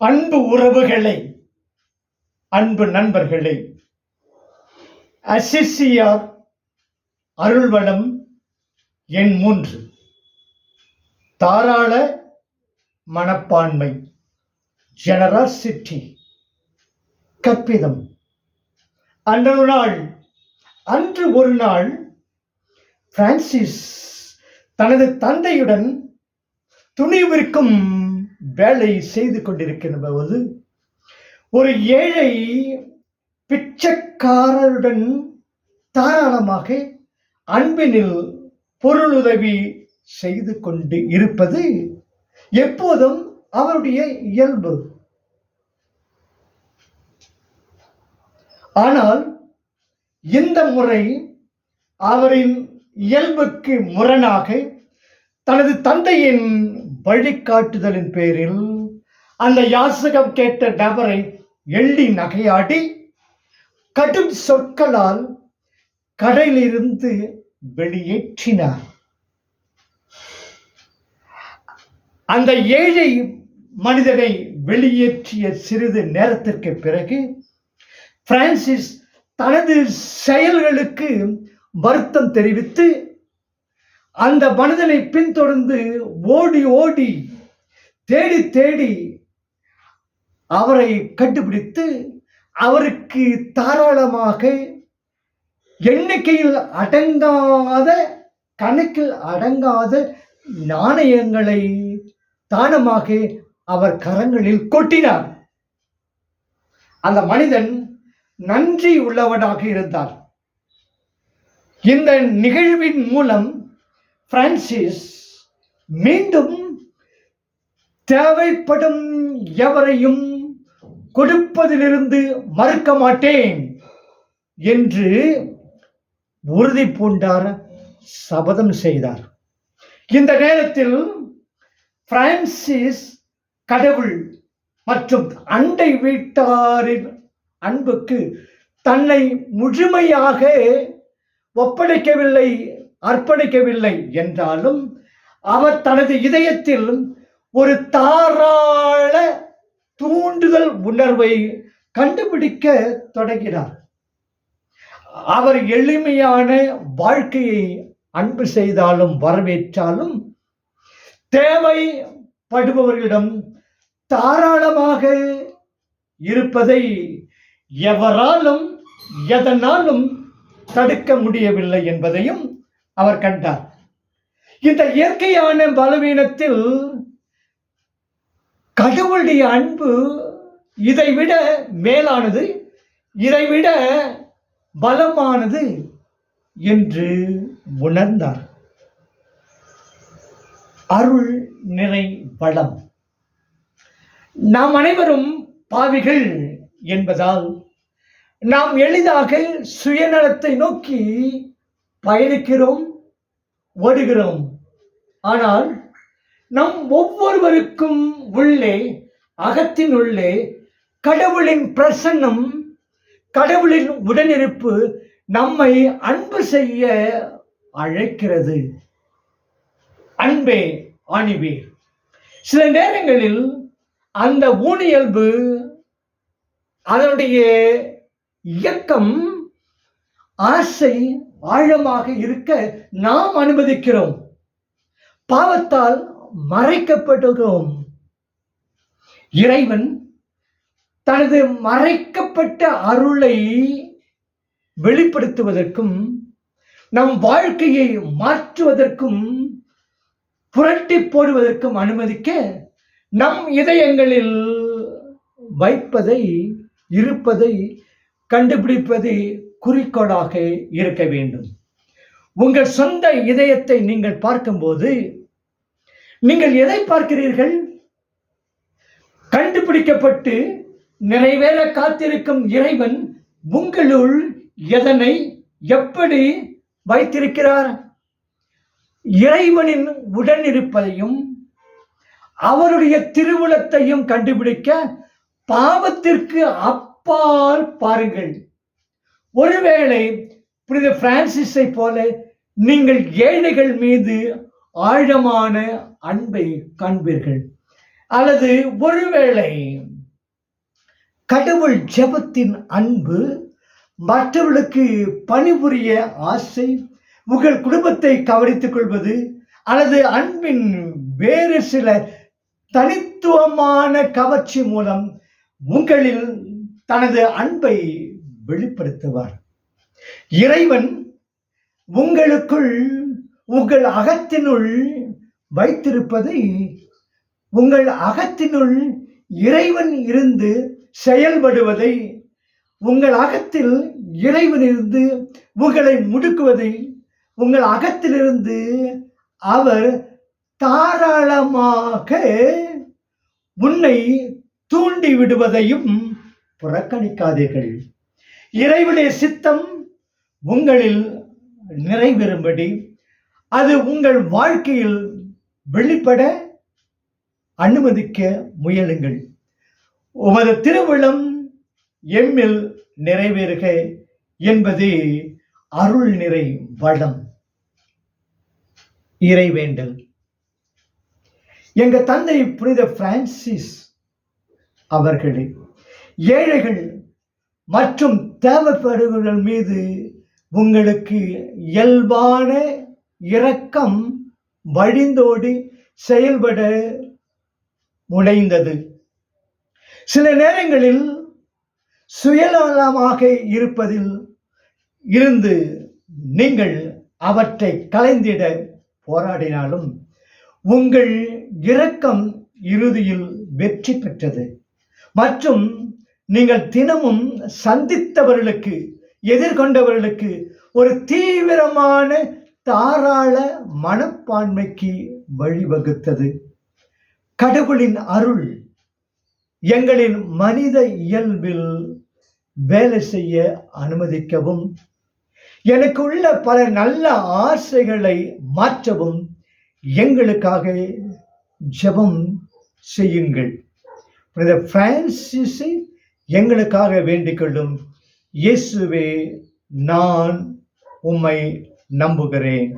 அன்பு உறவுகளை அன்பு நண்பர்களே அசிசியார் அருள்வளம் எண் மூன்று. தாராள மனப்பான்மை ஜெனராசிட்டி கற்பிதம். அன்று நாள் அன்று ஒரு நாள் பிரான்சிஸ் தனது தந்தையுடன் துணி விற்கும் வேலை செய்து கொண்டிருக்கின்றபோது ஒரு ஏழை பிச்சைக்காரருடன் தாராளமாக அன்பினில் பொருளுதவி செய்து கொண்டு இருப்பது எப்போதும் அவருடைய இயல்பு. ஆனால் இந்த முறை அவரின் இயல்புக்கு முரணாக தனது தந்தையின் வழிகாட்டுதலின் பேரில் அந்த யாசகம் கேட்ட நபரை எள்ளி நகையாடி கடும் சொற்களால் கடையிலிருந்து வெளியேற்றினார். அந்த ஏழை மனிதனை வெளியேற்றிய சிறிது நேரத்திற்கு பிறகு பிரான்சிஸ் தனது செயல்களுக்கு வருத்தம் தெரிவித்து அந்த மனிதனை பின்தொடர்ந்து ஓடி ஓடி தேடி தேடி அவரை கண்டுபிடித்து அவருக்கு தாராளமாக எண்ணிக்கையில் அடங்காத கணக்கில் அடங்காத நாணயங்களை தானமாக அவர் கரங்களில் கொட்டினார். அந்த மனிதன் நன்றி உள்ளவனாக இருந்தார் இந்த நிகழ்வின் மூலம் பிரான்சிஸ் மீண்டும் தேவைப்படும் எவரையும் கொடுப்பதிலிருந்து மறுக்க மாட்டேன் என்று உறுதி பூண்டார் சபதம் செய்தார். இந்த நேரத்தில் பிரான்சிஸ் கடவுள் மற்றும் அண்டை வீட்டாரின் அன்புக்கு தன்னை முழுமையாக ஒப்படைக்கவில்லை அர்ப்பணிக்கவில்லை என்றாலும் அவர் தனது இதயத்தில் ஒரு தாராள தூண்டுதல் உணர்வை கண்டுபிடிக்க தொடங்கினார். அவர் எளிமையான வாழ்க்கையை அன்பு செய்தாலும் வரவேற்றாலும் தேவைப்படுபவர்களிடம் தாராளமாக இருப்பதை எவராலும் எதனாலும் தடுக்க முடியவில்லை என்பதையும் அவர் கண்டார். இந்த இயற்கையான பலவீனத்தில் கடவுளுடைய அன்பு இதைவிட மேலானது இதைவிட பலமானது என்று உணர்ந்தார். அருள் நிறை பலம் நாம் அனைவரும் பாவிகள் என்பதால் நாம் எளிதாக சுயநலத்தை நோக்கி பயணிக்கிறோம் ஓடுகிறோம் ஆனால் நம் ஒவ்வொருவருக்கும் உள்ளே அகத்தின் உள்ளே கடவுளின் பிரசன்னம் கடவுளின் உடனிருப்பு நம்மை அன்பு செய்ய அழைக்கிறது. அன்பே ஆணிவே சில நேரங்களில் அந்த ஊனியல்பு அதனுடைய இயக்கம் ஆசை ஆழமாக இருக்க நாம் அனுமதிக்கிறோம். பாவத்தால் மறைக்கப்படுகிறோம் இறைவன் தனது மறைக்கப்பட்ட அருளை வெளிப்படுத்துவதற்கும் நம் வாழ்க்கையை மாற்றுவதற்கும் புரட்டி போடுவதற்கும் அனுமதிக்க நம் இதயங்களில் வைப்பதை இருப்பதை கண்டுபிடிப்பதை குறிக்கோளாக இருக்க வேண்டும். உங்கள் சொந்த இதயத்தை நீங்கள் பார்க்கும்போது நீங்கள் எதை பார்க்கிறீர்கள்? கண்டுபிடிக்கப்பட்டு நிறைவேற காத்திருக்கும் இறைவன் உங்களுள் எதனை எப்படி வைத்திருக்கிறார்? இறைவனின் உடனிருப்பதையும் அவருடைய திருவுளத்தையும் கண்டுபிடிக்க பாவத்திற்கு அப்பால் பாருங்கள். ஒருவேளை புனித பிரான்சிஸை போல நீங்கள் ஏழைகள் மீது ஆழமான அன்பை காண்பீர்கள். அல்லது ஒருவேளை கடவுள் ஜெபத்தின் அன்பு மற்றவர்களுக்கு பணிபுரிய ஆசை உங்கள் குடும்பத்தை கவனித்துக் கொள்வது அல்லது அன்பின் வேறு சில தனித்துவமான கவர்ச்சி மூலம் உங்களில் தனது அன்பை வெளிப்படுத்துவார். இறைவன் உங்களுக்குள் உங்கள் அகத்தினுள் வைத்திருப்பதை உங்கள் அகத்தினுள் இறைவன் இருந்து செயல்படுவதை உங்கள் அகத்தில் இறைவன் இருந்து உங்களை முடுக்குவதை உங்கள் அகத்திலிருந்து அவர் தாராளமாக உன்னை தூண்டி விடுவதையும் புறக்கணிக்காதீர்கள். இறைவனுடைய சித்தம் உங்களில் நிறைவேறும்படி அது உங்கள் வாழ்க்கையில் வெளிப்பட அனுமதிக்க முயலுங்கள். உமது திருவிழம் எம்மில் நிறைவேறுக என்பதே அருள் நிறை வளம். இறைவேண்டல் எங்க தந்தை புனித பிரான்சிஸ் அவர்களே ஏழைகள் மற்றும் தேவைப்படுபவர்கள் மீது உங்களுக்கு இயல்பான இரக்கம் வழிந்தோடி செயல்பட முனைந்தது. சில நேரங்களில் சுயநலமாக இருப்பதில் இருந்து நீங்கள் அவற்றை கலைந்திட போராடினாலும் உங்கள் இரக்கம் இறுதியில் வெற்றி பெற்றது. மற்றும் நீங்கள் தினமும் சந்தித்தவர்களுக்கு எதிர்கொண்டவர்களுக்கு ஒரு தீவிரமான தாராள மனப்பான்மைக்கு வழிவகுத்தது. கடவுளின் அருள் எங்களின் மனித இயல்பில் வேலை செய்ய அனுமதிக்கவும் எனக்கு உள்ள பல நல்ல ஆசைகளை மாற்றவும் எங்களுக்காக ஜெபம் செய்யுங்கள். புனித பிரான்சிஸை எங்களுக்காக வேண்டிக் கொள்ளும் இயேசுவே நான் உம்மை நம்புகிறேன்.